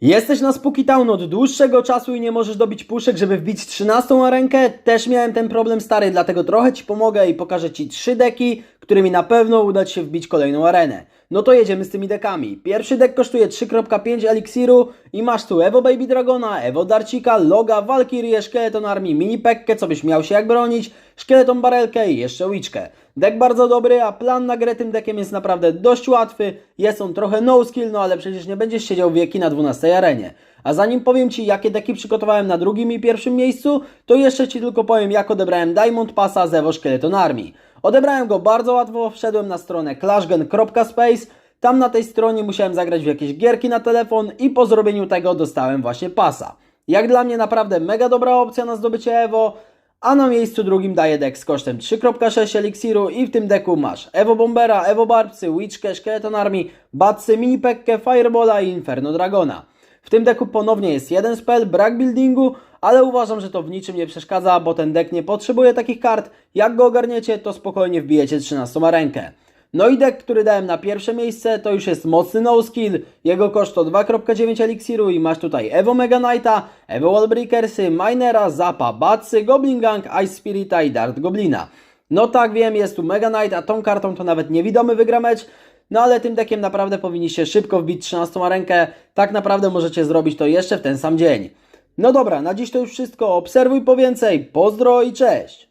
Jesteś na Spooky Town od dłuższego czasu i nie możesz dobić puszek, żeby wbić 13 rękę? Też miałem ten problem stary, dlatego trochę Ci pomogę i pokażę Ci trzy deki, którymi na pewno uda się wbić kolejną arenę. No to jedziemy z tymi dekami. Pierwszy dek kosztuje 3.5 eliksiru i masz tu Evo Baby Dragona, Evo Darcika, Loga, Valkyrie, Szkieleton Armii, Mini Pekkę, co byś miał się jak bronić, Szkieleton Barelkę i jeszcze Witchkę. Dek bardzo dobry, a plan na grę tym dekiem jest naprawdę dość łatwy. Jest on trochę no skill, no ale przecież nie będziesz siedział wieki na 12 arenie. A zanim powiem Ci, jakie deki przygotowałem na drugim i pierwszym miejscu, to jeszcze Ci tylko powiem, jak odebrałem Diamond Passa z Evo Skeleton Armii. Odebrałem go bardzo łatwo, wszedłem na stronę clashgen.space, tam na tej stronie musiałem zagrać w jakieś gierki na telefon i po zrobieniu tego dostałem właśnie pasa. Jak dla mnie naprawdę mega dobra opcja na zdobycie Evo, a na miejscu drugim daje deck z kosztem 3.6 eliksiru i w tym deku masz Evo Bombera, Evo Barbsy, Witchkę, Skeleton Army, Batsy, Mini Pekkę, Firebola i Inferno Dragona. W tym deku ponownie jest jeden spell, brak buildingu, ale uważam, że to w niczym nie przeszkadza, bo ten deck nie potrzebuje takich kart. Jak go ogarniecie, to spokojnie wbijecie 13 rękę. No i deck, który dałem na pierwsze miejsce, to już jest mocny no skill. Jego koszt to 2.9 eliksiru i masz tutaj Evo Mega Knighta, Evo Wallbreakersy, Minera, Zapa, Batsy, Goblin Gang, Ice Spirita i Dart Goblina. No tak wiem, jest tu Mega Knight, a tą kartą to nawet niewidomy wygra mecz. No ale tym dekiem naprawdę powinniście szybko wbić 13 rękę. Tak naprawdę możecie zrobić to jeszcze w ten sam dzień. No dobra, na dziś to już wszystko. Obserwuj po więcej. Pozdro i cześć!